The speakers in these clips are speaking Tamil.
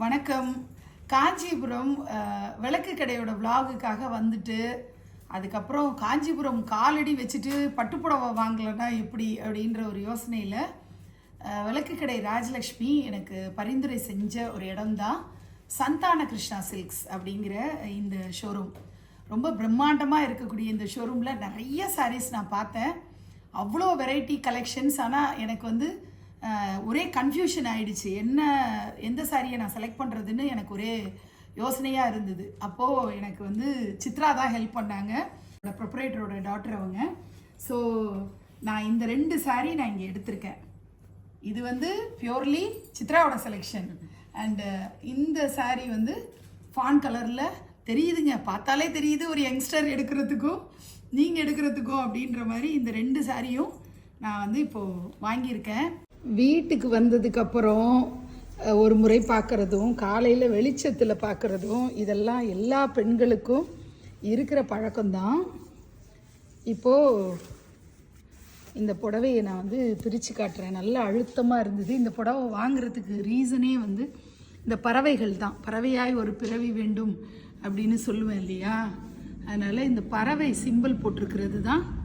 வணக்கம். காஞ்சிபுரம் விளக்கு கடையோட விலாகுக்காக வந்துட்டு அதுக்கப்புறம் காஞ்சிபுரம் காலடி வச்சுட்டு பட்டுப்புடவை வாங்கலைன்னா எப்படி அப்படின்ற ஒரு யோசனையில் விளக்கு கடை ராஜலக்ஷ்மி எனக்கு பரிந்துரை செஞ்ச ஒரு இடம்தான் சந்தான கிருஷ்ணா சில்க்ஸ் அப்படிங்கிற இந்த ஷோரூம் ரொம்ப பிரம்மாண்டமாக இருக்கக்கூடிய இந்த ஷோரூமில் நிறைய சாரீஸ் நான் பார்த்தேன். அவ்வளோ வெரைட்டி கலெக்ஷன்ஸ் ஆனால் எனக்கு வந்து ஒரே கன்ஃபியூஷன் ஆயிடுச்சு. என்ன எந்த சாரியை நான் செலக்ட் பண்ணுறதுன்னு எனக்கு ஒரே யோசனையாக இருந்தது. அப்போது எனக்கு வந்து சித்ரா தான் ஹெல்ப் பண்ணாங்க. ப்ரொப்ரேட்டரோட டாக்டர் அவங்க. ஸோ நான் இந்த ரெண்டு saree நான் இங்கே எடுத்திருக்கேன். இது வந்து பியூர்லி சித்ராவோட செலெக்ஷன் அண்டு இந்த saree வந்து ஃபான் கலரில் தெரியுதுங்க. பார்த்தாலே தெரியுது ஒரு யங்ஸ்டர் எடுக்கிறதுக்கும் நீங்கள் எடுக்கிறதுக்கும் அப்படின்ற மாதிரி இந்த ரெண்டு சாரியும் நான் வந்து இப்போது வாங்கியிருக்கேன். வீட்டுக்கு வந்ததுக்கப்புறம் ஒரு முறை பார்க்குறதும் காலையில் வெளிச்சத்தில் பார்க்குறதும் இதெல்லாம் எல்லா பெண்களுக்கும் இருக்கிற பழக்கம்தான். இப்போது இந்த புடவையை நான் வந்து பிரித்து காட்டுறேன். நல்ல அழுத்தமாக இருந்தது. இந்த புடவை வாங்குறதுக்கு ரீசனே வந்து இந்த பறவைகள் தான். பறவையாய் ஒரு பிறவி வேண்டும் அப்படின்னு சொல்லுவேன் இல்லையா? அதனால் இந்த பறவை சிம்பிள் போட்டிருக்கிறது தான்.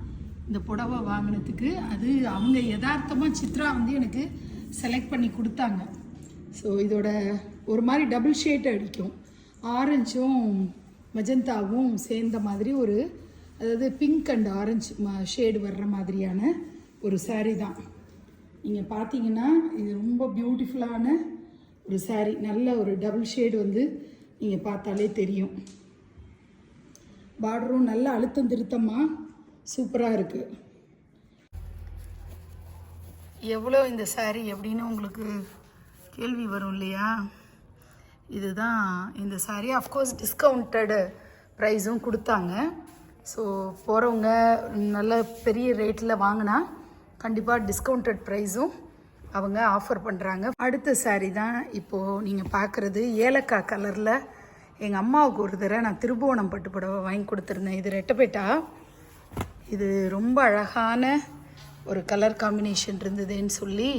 இந்த புடவை வாங்கினதுக்கு அது அவங்க யதார்த்தமாக சித்ரா வந்து எனக்கு செலக்ட் பண்ணி கொடுத்தாங்க. ஸோ இதோட ஒரு மாதிரி டபுள் ஷேட் அடிக்கும். ஆரஞ்சும் மஜந்தாவும் சேர்ந்த மாதிரி ஒரு அதாவது பிங்க் அண்ட் ஆரஞ்சு ஷேடு வர்ற மாதிரியான ஒரு சாரீ தான். நீங்கள் பார்த்தீங்கன்னா இது ரொம்ப பியூட்டிஃபுல்லான ஒரு சாரீ நல்ல ஒரு டபுள் ஷேடு வந்து நீங்கள் பார்த்தாலே தெரியும். பார்டரும் நல்ல அழுத்தம் திருத்தமாக சூப்பராக இருக்குது எவ்வளோ இந்த சாரீ எப்படின்னு உங்களுக்கு கேள்வி வரும் இல்லையா? இதுதான் இந்த சாரீ அஃப்கோர்ஸ் டிஸ்கவுண்டடு ப்ரைஸும் கொடுத்தாங்க. ஸோ போகிறவங்க நல்ல பெரிய ரேட்டில் வாங்கினா கண்டிப்பாக டிஸ்கவுண்டட் ப்ரைஸும் அவங்க ஆஃபர் பண்ணுறாங்க அடுத்த சாரீ தான் இப்போது நீங்கள் பார்க்குறது ஏலக்காய் கலரில் எங்கள் அம்மாவுக்கு ஒரு தடவை நான் திருபுவனம் பட்டு புடவை வாங்கி கொடுத்துருந்தேன். இது ரெட்டப்பேட்டா இது ரொம்ப அழகான ஒரு கலர் காம்பினேஷன் இருந்ததுன்னு சொல்லி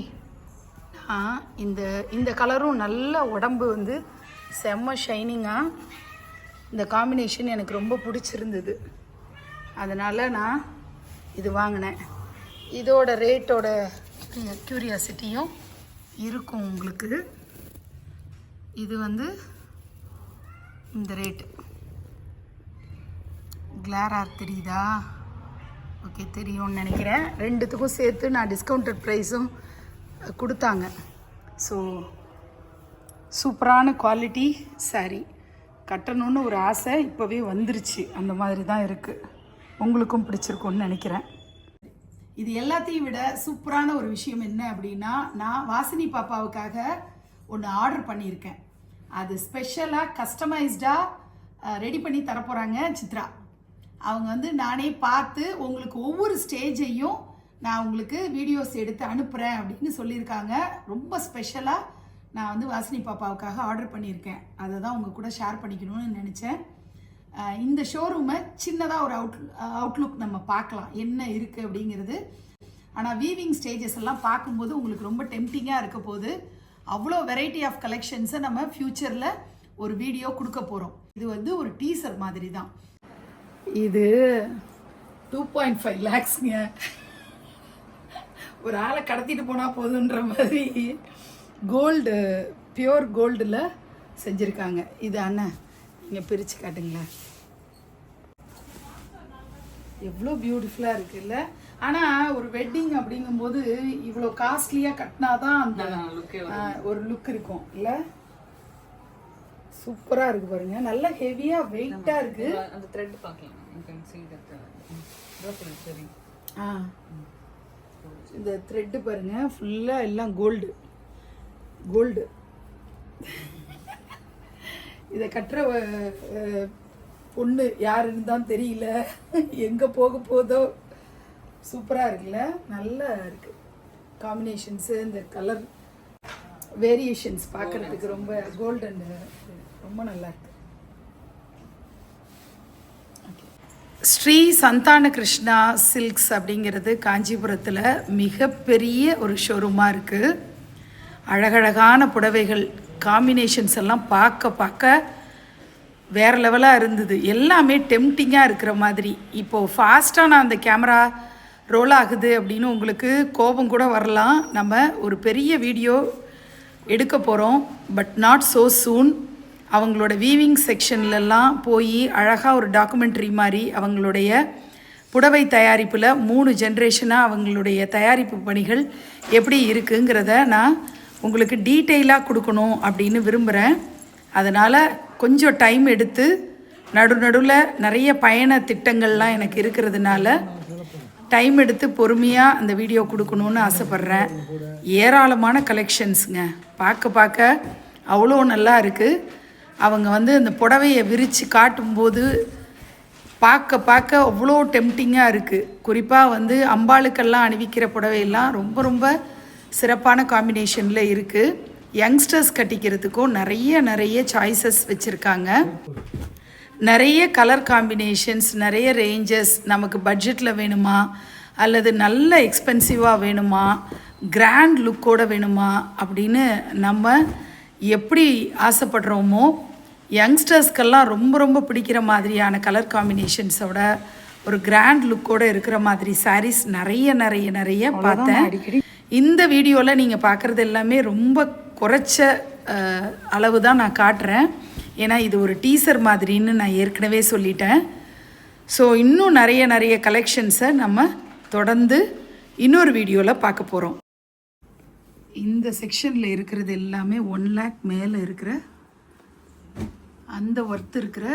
நான் இந்த இந்த கலரும் நல்ல உடம்பு வந்து செம்ம ஷைனிங்காக இந்த காம்பினேஷன் எனக்கு ரொம்ப பிடிச்சிருந்தது. அதனால் நான் இது வாங்கினேன். இதோட ரேட்டோட க்யூரியாசிட்டியும் இருக்கும் உங்களுக்கு. இது வந்து இந்த ரேட்டு கிளாராக தெரியுதா? ஓகே தெரியும்னு நினைக்கிறேன். ரெண்டுத்துக்கும் சேர்த்து நான் டிஸ்கவுண்டட் ப்ரைஸும் கொடுத்தாங்க. ஸோ சூப்பரான குவாலிட்டி சாரீ கட்டணும்னு ஒரு ஆசை இப்போவே வந்துருச்சு. அந்த மாதிரி தான் இருக்குது உங்களுக்கும் பிடிச்சிருக்கும்னு நினைக்கிறேன். இது எல்லாத்தையும் விட சூப்பரான ஒரு விஷயம் என்ன அப்படின்னா நான் வாசினி பாப்பாவுக்காக ஒன்று ஆர்டர் பண்ணியிருக்கேன். அது ஸ்பெஷலாக கஸ்டமைஸ்டாக ரெடி பண்ணி தரப்போகிறாங்க சித்ரா. அவங்க வந்து நானே பார்த்து உங்களுக்கு ஒவ்வொரு ஸ்டேஜையும் நான் உங்களுக்கு வீடியோஸ் எடுத்து அனுப்புகிறேன் அப்படின்னு சொல்லியிருக்காங்க. ரொம்ப ஸ்பெஷலாக நான் வந்து வாசினி பாப்பாவுக்காக ஆர்டர் பண்ணியிருக்கேன். அதை தான் உங்கள் கூட ஷேர் பண்ணிக்கணும்னு நினச்சேன். இந்த ஷோரூமை சின்னதாக ஒரு அவுட் அவுட்லுக் நம்ம பார்க்கலாம். என்ன இருக்குது அப்படிங்கிறது. ஆனால் வீவிங் ஸ்டேஜஸ் எல்லாம் பார்க்கும்போது உங்களுக்கு ரொம்ப டெம்டிங்காக இருக்க போது அவ்வளோ வெரைட்டி ஆஃப் கலெக்ஷன்ஸை நம்ம ஃப்யூச்சரில் ஒரு வீடியோ கொடுக்க போகிறோம் இது வந்து ஒரு டீசர் மாதிரி தான். இது டூ பாயிண்ட் ஃபைவ் லேக்ஸ்ங்க ஒரு ஆளை கடத்திட்டு போனால் போதுன்ற மாதிரி கோல்டு பியோர் கோல்டில் செஞ்சுருக்காங்க. இது அண்ணன் நீங்கள் பிரித்து காட்டுங்களேன். எவ்வளோ பியூட்டிஃபுல்லாக இருக்குல்ல. ஆனால் ஒரு வெட்டிங் அப்படிங்கும்போது இவ்வளோ காஸ்ட்லியாக கட்டினா தான் அந்த ஒரு லுக் இருக்கும் இல்லை? சூப்பராக இருக்கு பாருங்க. நல்ல ஹெவியாக வெயிட்டாக இருக்கு. அந்த த்ரெட் பார்க்கலாம். ஆ இந்த த்ரெட்டு பாருங்க. ஃபுல்லாக எல்லாம் கோல்டு கோல்டு இதை கட்டுற பொண்ணு யாருன்னு தான் தெரியல. எங்கே போக போதோ. சூப்பராக இருக்குல்ல? நல்லா இருக்கு. காம்பினேஷன்ஸு இந்த கலர் வேரியேஷன்ஸ் பார்க்கறதுக்கு ரொம்ப கோல்டன் ரொம்ப நல்லா இருக்கு. ஸ்ரீ சந்தான கிருஷ்ணா சில்க்ஸ் அப்படிங்கிறது காஞ்சிபுரத்தில் மிகப்பெரிய ஒரு ஷோரூமாக இருக்குது அழகழகான புடவைகள் காம்பினேஷன்ஸ் எல்லாம் பார்க்க பார்க்க வேறு லெவலாக இருந்தது. எல்லாமே டெம்டிங்காக இருக்கிற மாதிரி. இப்போது ஃபாஸ்ட்டாக நான் அந்த கேமரா ரோல் ஆகுது அப்படின்னு உங்களுக்கு கோபம் கூட வரலாம். நம்ம ஒரு பெரிய வீடியோ எடுக்க போகிறோம் but not so soon weaving weaving செக்ஷன்லலாம் போய் அழகாக ஒரு டாக்குமெண்ட்ரி மாதிரி அவங்களுடைய புடவை தயாரிப்பில் மூணு ஜென்ரேஷனாக அவங்களுடைய தயாரிப்பு பணிகள் எப்படி இருக்குங்கிறத நான் உங்களுக்கு டீட்டெயிலாக கொடுக்கணும் அப்படின்னு விரும்புகிறேன் அதனால் கொஞ்சம் டைம் எடுத்து நடு நடுவில் நிறைய பயண திட்டங்கள்லாம் எனக்கு இருக்கிறதுனால டைம் எடுத்து பொறுமையாக அந்த வீடியோ கொடுக்கணுன்னு ஆசைப்பட்றேன். ஏராளமான கலெக்ஷன்ஸுங்க பார்க்க பார்க்க அவ்வளோ நல்லா இருக்குது அவங்க வந்து அந்த புடவையை விரித்து காட்டும்போது பார்க்க பார்க்க அவ்வளோ டெம்டிங்காக இருக்குது குறிப்பாக வந்து அம்பாளுக்கெல்லாம் அணிவிக்கிற புடவையெல்லாம் ரொம்ப ரொம்ப சிறப்பான காம்பினேஷனில் இருக்குது யங்ஸ்டர்ஸ் கட்டிக்கிறதுக்கும் நிறைய நிறைய சாய்ஸஸ் வச்சுருக்காங்க. நிறைய கலர் காம்பினேஷன்ஸ் நிறைய ரேஞ்சஸ் நமக்கு பட்ஜெட்டில் வேணுமா? அல்லது நல்ல எக்ஸ்பென்சிவாக வேணுமா? கிராண்ட் லுக்கோட வேணுமா? அப்படின்னு நம்ம எப்படி ஆசைப்படுறோமோ யங்ஸ்டர்ஸ்க்கெல்லாம் ரொம்ப ரொம்ப பிடிக்கிற மாதிரியான கலர் காம்பினேஷன்ஸோட ஒரு கிராண்ட் லுக்கோட இருக்கிற மாதிரி sarees நிறைய நிறைய நிறைய பார்த்தேன். இந்த வீடியோவில் நீங்கள் பார்க்குறது எல்லாமே ரொம்ப குறைச்ச அளவு தான் நான் காட்டுறேன். ஏன்னா இது ஒரு டீசர் மாதிரின்னு நான் ஏற்கனவே சொல்லிட்டேன். ஸோ இன்னும் நிறைய நிறைய கலெக்ஷன்ஸை நம்ம தொடர்ந்து இன்னொரு வீடியோவில் பார்க்க போகிறோம் இந்த செக்ஷனில் இருக்கிறது எல்லாமே ஒன் லேக் மேலே இருக்கிற அந்த ஒர்த் இருக்கிற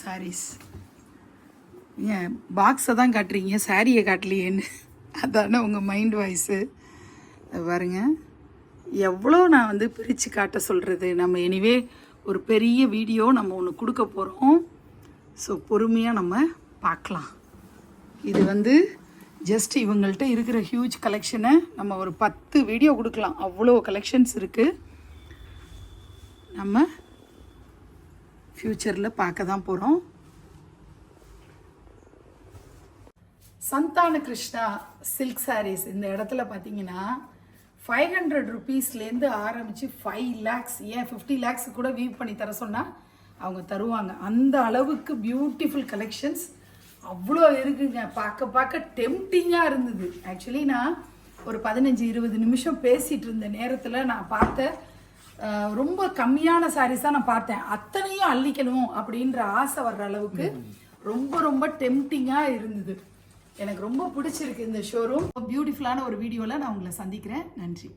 சாரீஸ் ஏன் பாக்ஸை தான் காட்டுறீங்க சாரியை காட்டலையேன்னு. அதானே உங்கள் மைண்ட் வாய்ஸு பாருங்க. எவ்வளோ நான் வந்து பிரித்து காட்ட சொல்கிறது நம்ம எனிவே ஒரு பெரிய வீடியோ நம்ம ஒன்று கொடுக்க போகிறோம் ஸோ பொறுமையாக நம்ம பார்க்கலாம். இது வந்து ஜஸ்ட் இவங்கள்ட்ட இருக்கிற ஹியூஜ் கலெக்ஷனை நம்ம ஒரு பத்து வீடியோ கொடுக்கலாம். அவ்வளோ கலெக்ஷன்ஸ் இருக்குது நம்ம ஃப்யூச்சரில் பார்க்க தான் போகிறோம் சந்தான கிருஷ்ணா சில்க் சாரீஸ் இந்த இடத்துல பார்த்தீங்கன்னா ஃபைவ் ஹண்ட்ரட் ருபீஸ்லேருந்து ஆரம்பித்து ஃபைவ் லேக்ஸ் ஏன் ஃபிஃப்டி லேக்ஸ் கூட வீவ் பண்ணி தர சொன்னால் அவங்க தருவாங்க. அந்த அளவுக்கு பியூட்டிஃபுல் கலெக்ஷன்ஸ் அவ்வளோ இருக்குங்க. பார்க்க பார்க்க டெம்டிங்காக இருந்தது. ஆக்சுவலி நான் ஒரு பதினஞ்சு இருபது நிமிஷம் பேசிகிட்டு இருந்த நேரத்தில் நான் பார்த்தேன் ரொம்ப கம்மியான சாரீஸ் தான் நான் பார்த்தேன். அத்தனையும் அள்ளிக்கணும் அப்படின்ற ஆசை வர்ற அளவுக்கு ரொம்ப ரொம்ப டெம்டிங்காக இருந்தது. எனக்கு ரொம்ப பிடிச்சிருக்கு இந்த ஷோரூம் பியூட்டிஃபுல்லான ஒரு வீடியோவில் நான் உங்களை சந்திக்கிறேன். நன்றி.